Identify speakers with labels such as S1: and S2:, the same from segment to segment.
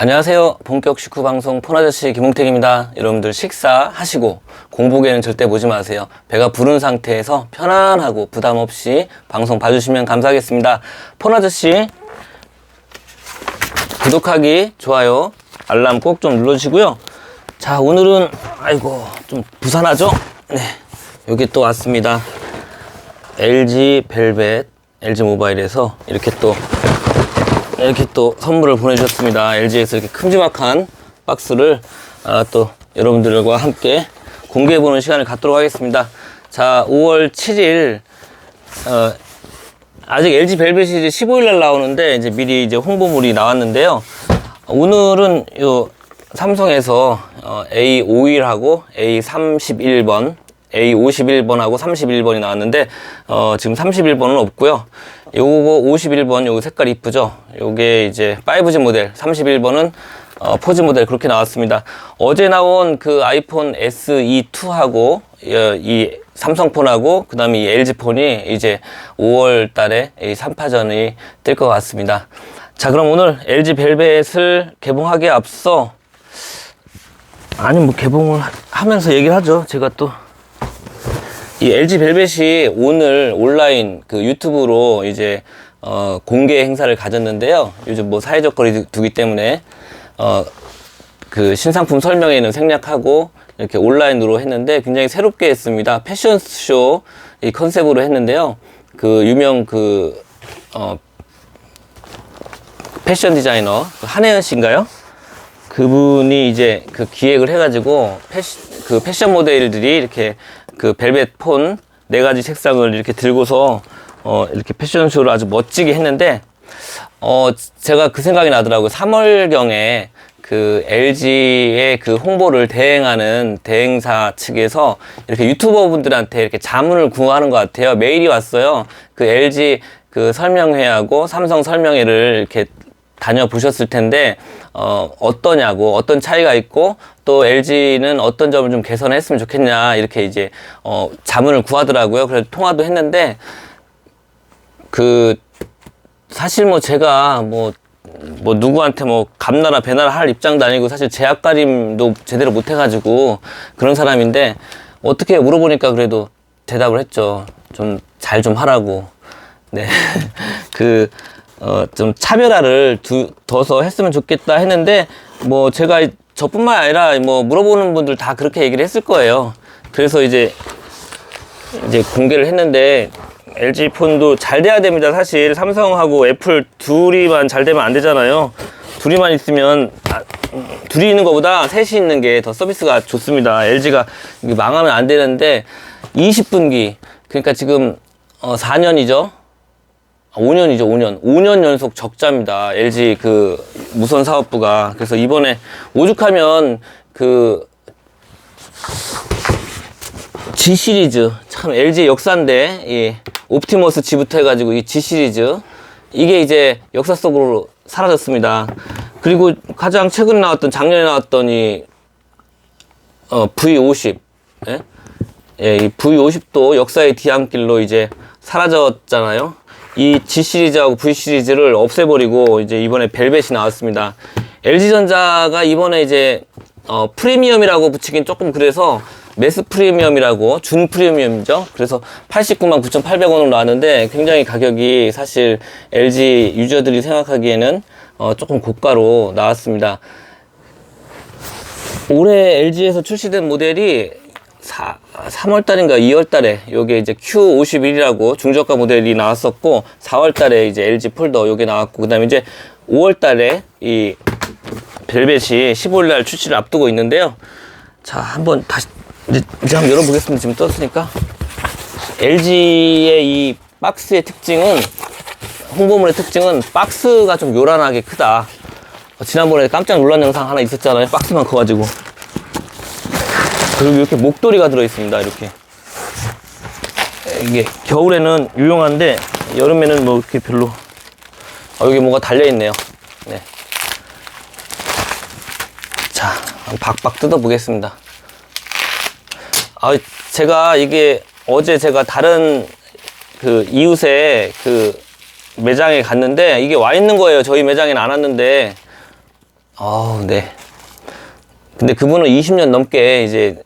S1: 안녕하세요. 본격 식후 방송 폰아저씨 김홍택입니다. 여러분들 식사하시고 공복에는 절대 보지 마세요. 배가 부른 상태에서 편안하고 부담 없이 방송 봐주시면 감사하겠습니다. 폰아저씨 구독하기, 좋아요, 알람 꼭 좀 눌러주시고요. 자, 오늘은 아이고 좀 부산하죠? 네, 여기 또 왔습니다. LG 벨벳, LG 모바일에서 이렇게 또 이렇게 또 선물을 보내주셨습니다. LG에서 이렇게 큼지막한 박스를 아, 또 여러분들과 함께 공개해보는 시간을 갖도록 하겠습니다. 자, 5월 7일 어, 아직 LG 벨벳이 이제 15일 날 나오는데 이제 미리 이제 홍보물이 나왔는데요. 오늘은 요 삼성에서 어, A51하고 A31번, A51번하고 31번이 나왔는데 어, 지금 31번은 없고요. 요거 51번 요거 색깔 이쁘죠? 요게 이제 5G 모델, 31번은 어, 4G 모델 그렇게 나왔습니다. 어제 나온 그 아이폰 SE2하고 이 삼성폰하고 그다음에 이 LG폰이 이제 5월 달에 이 3파전이 뜰 것 같습니다. 자, 그럼 오늘 LG 벨벳을 개봉하기에 앞서 아니 뭐 개봉을 하- 하면서 얘기를 하죠. 제가 또 이 LG 벨벳이 오늘 온라인 그 유튜브로 이제 어 공개 행사를 가졌는데요. 요즘 뭐 사회적 거리 두기 때문에 어 그 신상품 설명회는 생략하고 이렇게 온라인으로 했는데 굉장히 새롭게 했습니다. 패션쇼 이 컨셉으로 했는데요. 그 유명 그 어, 패션 디자이너 그 한혜연 씨인가요? 그분이 이제 그 기획을 해가지고 패시, 그 패션 모델들이 이렇게 그 벨벳 폰 네 가지 색상을 이렇게 들고서 어 이렇게 패션쇼를 아주 멋지게 했는데 어 제가 그 생각이 나더라고요. 3월경에 그 LG의 그 홍보를 대행하는 대행사 측에서 이렇게 유튜버 분들한테 이렇게 자문을 구하는 것 같아요. 메일이 왔어요. 그 LG 그 설명회하고 삼성 설명회를 이렇게 다녀보셨을 텐데 어, 어떠냐고 어떤 차이가 있고 또 LG는 어떤 점을 좀 개선했으면 좋겠냐 이렇게 이제 어, 자문을 구하더라고요. 그래서 통화도 했는데 그 사실 뭐 제가 뭐뭐 누구한테 뭐 감나라 배나라 할 입장도 아니고 사실 제약 가림도 제대로 못 해가지고 그런 사람인데 어떻게 물어보니까 그래도 대답을 했죠. 좀 잘좀 하라고. 네. 그, 어, 좀 차별화를 두, 둬서 했으면 좋겠다 했는데, 뭐, 제가 저뿐만 아니라 뭐, 물어보는 분들 다 그렇게 얘기를 했을 거예요. 그래서 이제, 이제 공개를 했는데, LG 폰도 잘 돼야 됩니다. 사실 삼성하고 애플 둘이만 잘 되면 안 되잖아요. 둘이만 있으면 아, 둘이 있는 것보다 셋이 있는 게 더 서비스가 좋습니다. LG가 망하면 안 되는데 20분기 그러니까 지금 어 4년이죠. 5년이죠, 5년. 5년 연속 적자입니다. LG 그 무선 사업부가. 그래서 이번에 오죽하면 그 G 시리즈 참 LG 역사인데 이 옵티머스 G부터 해가지고 이 G 시리즈 이게 이제 역사 속으로 사라졌습니다. 그리고 가장 최근에 나왔던 작년에 나왔던 이 어, V50 예? 예, 이 V50도 역사의 뒤안길로 이제 사라졌잖아요. 이 G 시리즈하고 V 시리즈를 없애버리고 이제 이번에 벨벳이 나왔습니다. LG전자가 이번에 이제 어, 프리미엄이라고 붙이긴 조금 그래서 매스 프리미엄이라고 준 프리미엄이죠. 그래서 89만 9,800원으로 나왔는데 굉장히 가격이 사실 LG 유저들이 생각하기에는 어, 조금 고가로 나왔습니다. 올해 LG에서 출시된 모델이 4, 3월 달인가 2월 달에 요게 이제 Q51이라고 중저가 모델이 나왔었고 4월 달에 이제 LG 폴더 요게 나왔고 그다음에 이제 5월 달에 이 벨벳이 15일 날 출시를 앞두고 있는데요. 자, 한번 다시 이제, 이제 한번 열어 보겠습니다. 지금 떴으니까. LG의 이 박스의 특징은 홍보물의 특징은 박스가 좀 요란하게 크다. 어, 지난번에 깜짝 놀란 영상 하나 있었잖아요. 박스만 커가지고. 그리고 이렇게 목도리가 들어있습니다. 이렇게. 이게 겨울에는 유용한데 여름에는 뭐 이렇게 별로. 어, 여기 뭐가 달려있네요. 네. 자, 박박 뜯어보겠습니다. 아, 제가 이게 어제 제가 다른 그 이웃의 그 매장에 갔는데 이게 와 있는 거예요. 저희 매장에는 안 왔는데 아우, 네. 근데 그분은 20년 넘게 이제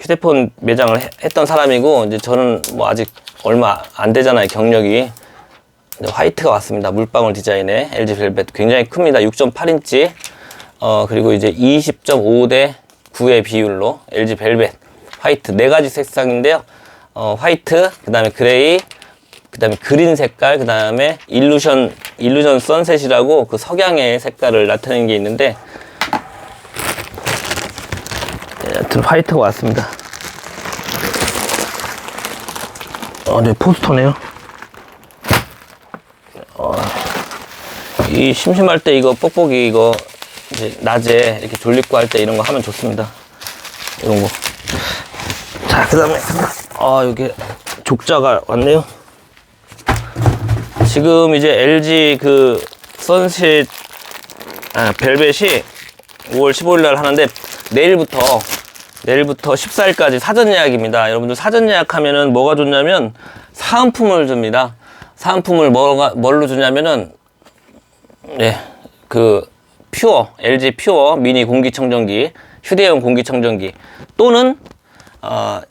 S1: 휴대폰 매장을 해- 했던 사람이고, 이제 저는 뭐 아직 얼마 안 되잖아요, 경력이. 화이트가 왔습니다. 물방울 디자인의 LG 벨벳 굉장히 큽니다. 6.8인치. 어, 그리고 이제 20.5대 9의 비율로 LG 벨벳 화이트 네 가지 색상인데요. 어, 화이트, 그 다음에 그레이, 그 다음에 그린 색깔, 그 다음에 일루션, 일루전 선셋이라고 그 석양의 색깔을 나타내는 게 있는데, 네, 여튼 화이트가 왔습니다. 어, 네, 포스터네요. 어, 이 심심할 때 이거 뽁뽁이 이거 이제 낮에 이렇게 졸립고 할 때 이런 거 하면 좋습니다. 이런 거. 자, 그 다음에, 아, 여기 족자가 왔네요. 지금 이제 LG 그 선셋, 아, 벨벳이 5월 15일 날 하는데 내일부터, 내일부터 14일까지 사전 예약입니다. 여러분들 사전 예약하면은 뭐가 좋냐면 사은품을 줍니다. 사은품을 뭐가, 뭘로 주냐면은, 네, 그, 퓨어, LG 퓨어 미니 공기청정기, 휴대용 공기청정기, 또는, 어,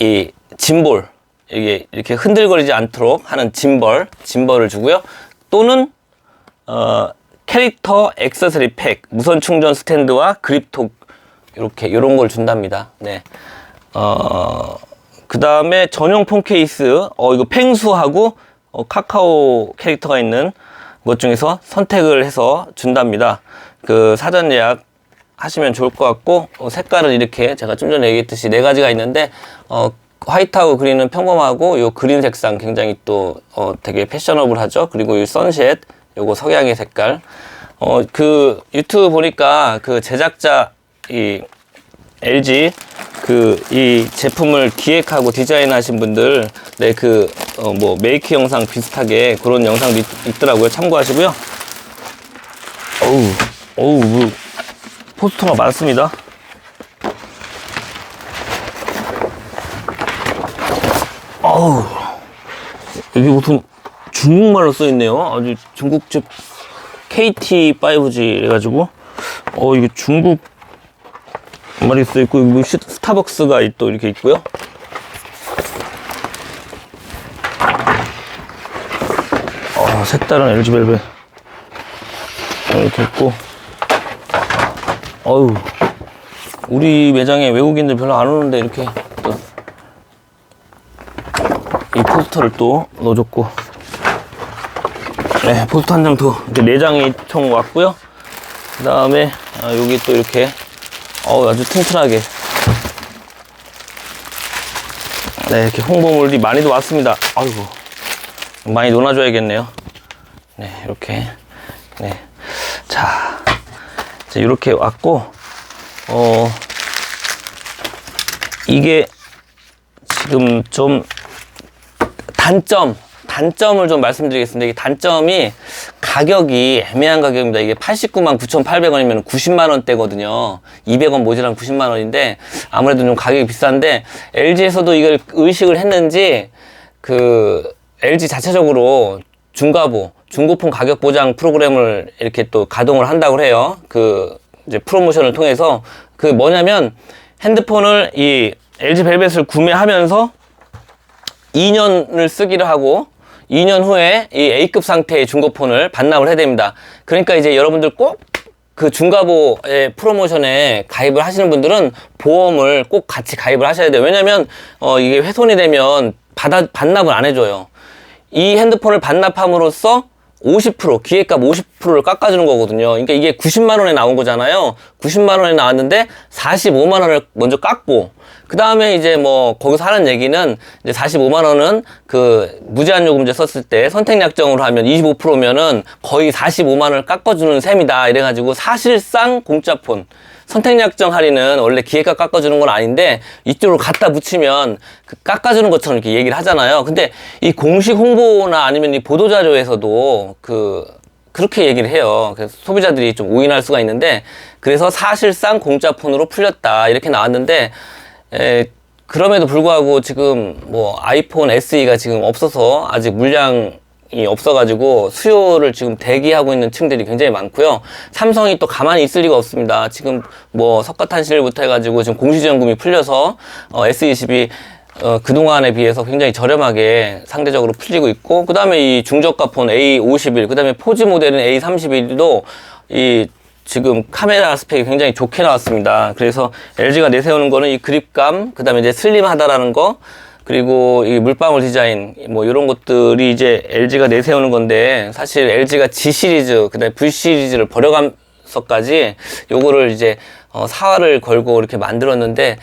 S1: 이 짐볼, 이게 이렇게 흔들거리지 않도록 하는 짐벌, 짐벌을 주고요. 또는, 어, 캐릭터 액세서리 팩, 무선 충전 스탠드와 그립톡, 이렇게, 요런 걸 준답니다. 네. 어, 그 다음에 전용 폰 케이스, 어, 이거 펭수하고 어, 카카오 캐릭터가 있는 것 중에서 선택을 해서 준답니다. 그 사전 예약 하시면 좋을 것 같고, 어, 색깔은 이렇게 제가 좀 전에 얘기했듯이 네 가지가 있는데, 어, 화이트하고 그린은 평범하고, 요 그린 색상 굉장히 또, 어, 되게 패셔너블 하죠. 그리고 이 선셋, 요거 석양의 색깔. 어, 그 유튜브 보니까 그 제작자, 이 LG 그 이 제품을 기획하고 디자인하신 분들 네그어 뭐 메이크 영상 비슷하게 그런 영상도 있, 있더라고요. 참고하시고요. 어우 어우 뭐 포스터가 많습니다. 어우 여기 무슨 중국말로 써 있네요. 아주 중국집 KT5G 해가지고. 어 이게 중국 써 있고 스타벅스가 또 이렇게 있고요. 어, 색다른 LG 벨벳 이렇게 있고. 어우, 우리 매장에 외국인들 별로 안 오는데 이렇게 또 이 포스터를 또 넣어줬고. 네, 포스터 한 장 더. 이렇게 네 장이 총 왔고요. 그 다음에 아, 여기 또 이렇게 어우 아주 튼튼하게. 네 이렇게 홍보물이 많이도 왔습니다. 아이고 많이 놀아줘야겠네요. 네 이렇게. 네자 이렇게 왔고 어 이게 지금 좀 단점 단점을 좀 말씀드리겠습니다. 이게 단점이 가격이 애매한 가격입니다. 이게 89만 9,800원이면 90만 원대거든요. 200원 모자란 90만 원인데 아무래도 좀 가격이 비싼데 LG에서도 이걸 의식을 했는지 그 LG 자체적으로 중가보 중고폰 가격 보장 프로그램을 이렇게 또 가동을 한다고 해요. 그 이제 프로모션을 통해서 그 뭐냐면 핸드폰을 이 LG 벨벳을 구매하면서 2년을 쓰기로 하고 2년 후에 이 A급 상태의 중고폰을 반납을 해야 됩니다. 그러니까 이제 여러분들 꼭 그 중가보의 프로모션에 가입을 하시는 분들은 보험을 꼭 같이 가입을 하셔야 돼요. 왜냐면 어 이게 훼손이 되면 받아 반납을 안 해줘요. 이 핸드폰을 반납함으로써 50% 기획값 50%를 깎아주는 거거든요. 그러니까 이게 90만 원에 나온 거잖아요. 90만 원에 나왔는데 45만 원을 먼저 깎고 그 다음에 이제 뭐 거기서 하는 얘기는 이제 45만 원은 그 무제한 요금제 썼을 때 선택 약정으로 하면 25%면은 거의 45만 원을 깎아주는 셈이다. 이래가지고 사실상 공짜폰. 선택 약정 할인은 원래 기획값 깎아주는 건 아닌데 이쪽으로 갖다 붙이면 그 깎아주는 것처럼 이렇게 얘기를 하잖아요. 근데 이 공식 홍보나 아니면 이 보도자료에서도 그 그렇게 얘기를 해요. 그래서 소비자들이 좀 오인할 수가 있는데 그래서 사실상 공짜 폰으로 풀렸다 이렇게 나왔는데 에, 그럼에도 불구하고 지금 뭐 아이폰 SE가 지금 없어서 아직 물량 없어가지고 수요를 지금 대기하고 있는 층들이 굉장히 많고요. 삼성이 또 가만히 있을 리가 없습니다. 지금 뭐 석가탄실부터 해가지고 지금 공시지원금이 풀려서 어, S22 어, 그동안에 비해서 굉장히 저렴하게 상대적으로 풀리고 있고, 그 다음에 이 중저가 폰 A51, 그 다음에 포지 모델은 A31도 이 지금 카메라 스펙이 굉장히 좋게 나왔습니다. 그래서 LG가 내세우는 거는 이 그립감, 그 다음에 이제 슬림하다라는 거, 그리고 이 물방울 디자인, 뭐 이런 것들이 이제 LG가 내세우는 건데, 사실 LG가 G 시리즈, 그 다음에 V 시리즈를 버려가면서까지 요거를 이제 어, 사활을 걸고 이렇게 만들었는데,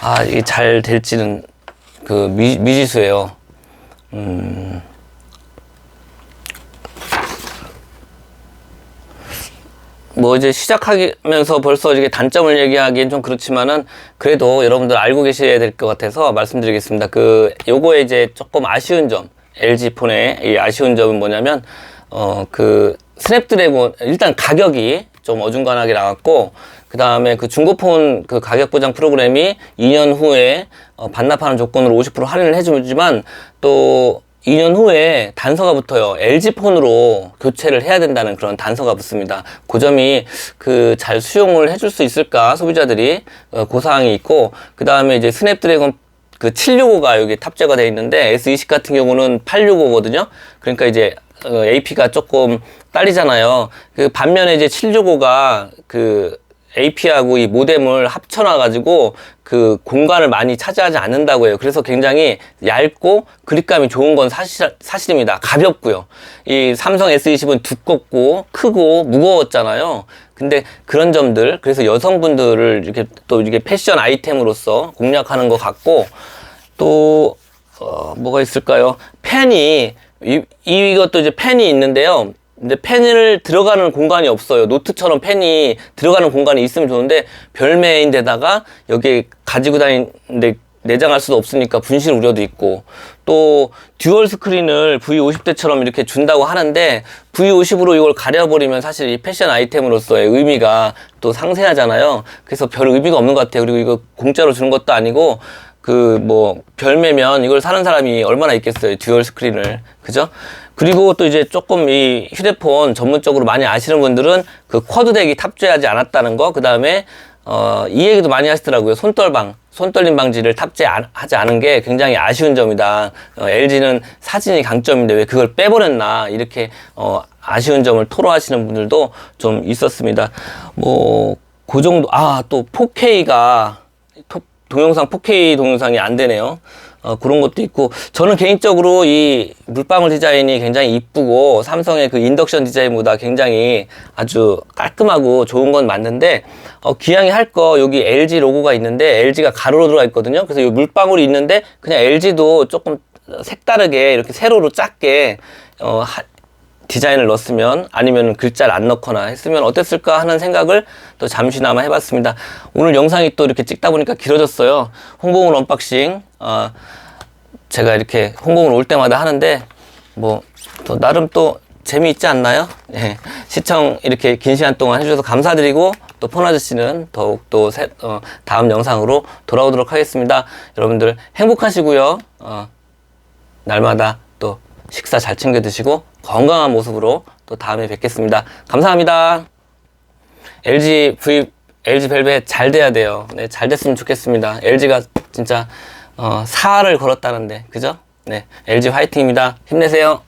S1: 아, 이게 잘 될지는 그 미, 미지수예요. 음. 뭐 이제 시작하면서 벌써 이게 단점을 얘기하기엔 좀 그렇지만은 그래도 여러분들 알고 계셔야 될 것 같아서 말씀드리겠습니다. 그 요거에 이제 조금 아쉬운 점 LG 폰의 이 아쉬운 점은 뭐냐면 어 그 스냅드래곤 일단 가격이 좀 어중간하게 나왔고 그 다음에 그 중고폰 그 가격 보장 프로그램이 2년 후에 어, 반납하는 조건으로 50% 할인을 해주지만 또 2년 후에 단서가 붙어요. LG폰으로 교체를 해야 된다는 그런 단서가 붙습니다. 그 점이 그 잘 수용을 해줄 수 있을까 소비자들이 어, 그 사항이 있고 그 다음에 이제 스냅드래곤 그 765가 여기 탑재가 되어 있는데 S20 같은 경우는 865거든요. 그러니까 이제 어, AP가 조금 딸리잖아요. 그 반면에 이제 765가 그 AP하고 이 모뎀을 합쳐놔가지고 그 공간을 많이 차지하지 않는다고 해요. 그래서 굉장히 얇고 그립감이 좋은 건 사실, 사실입니다. 가볍고요. 이 삼성 S20은 두껍고 크고 무거웠잖아요. 근데 그런 점들, 그래서 여성분들을 이렇게 또 이게 패션 아이템으로서 공략하는 것 같고 또, 어, 뭐가 있을까요? 펜이, 이, 이것도 이제 펜이 있는데요. 근데 펜을 들어가는 공간이 없어요. 노트처럼 펜이 들어가는 공간이 있으면 좋은데 별매인데다가 여기 가지고 다니는데 내장할 수도 없으니까 분실 우려도 있고 또 듀얼 스크린을 V50대처럼 이렇게 준다고 하는데 V50으로 이걸 가려버리면 사실 이 패션 아이템으로서의 의미가 또 상세하잖아요. 그래서 별 의미가 없는 것 같아요. 그리고 이거 공짜로 주는 것도 아니고 그 뭐 별매면 이걸 사는 사람이 얼마나 있겠어요. 듀얼 스크린을. 그죠? 그리고 또 이제 조금 이 휴대폰 전문적으로 많이 아시는 분들은 그 쿼드덱이 탑재하지 않았다는 거, 그 다음에 어, 이 얘기도 많이 하시더라고요. 손떨방, 손떨림 방지를 탑재하지 않은 게 굉장히 아쉬운 점이다. 어, LG는 사진이 강점인데 왜 그걸 빼버렸나 이렇게 어, 아쉬운 점을 토로하시는 분들도 좀 있었습니다. 뭐 그 정도 아 또 4K가 동영상 4K 동영상이 안 되네요. 어, 그런 것도 있고 저는 개인적으로 이 물방울 디자인이 굉장히 이쁘고 삼성의 그 인덕션 디자인보다 굉장히 아주 깔끔하고 좋은 건 맞는데 어, 기왕에 할 거 여기 LG 로고가 있는데 LG가 가로로 들어가 있거든요. 그래서 이 물방울이 있는데 그냥 LG도 조금 색다르게 이렇게 세로로 작게 어, 하, 디자인을 넣었으면 아니면 글자를 안 넣거나 했으면 어땠을까 하는 생각을 또 잠시나마 해봤습니다. 오늘 영상이 또 이렇게 찍다 보니까 길어졌어요. 홍보물 언박싱 어, 제가 이렇게 홍보물 올 때마다 하는데 뭐 또 나름 또 재미있지 않나요? 예. 시청 이렇게 긴 시간 동안 해주셔서 감사드리고 또 폰아저씨는 더욱 또 새, 어, 다음 영상으로 돌아오도록 하겠습니다. 여러분들 행복하시고요. 어, 날마다 또 식사 잘 챙겨 드시고 건강한 모습으로 또 다음에 뵙겠습니다. 감사합니다. LG V LG 벨벳 잘 돼야 돼요. 네, 잘 됐으면 좋겠습니다. LG가 진짜 어, 사활을 걸었다는데 그죠? 네, LG 화이팅입니다. 힘내세요.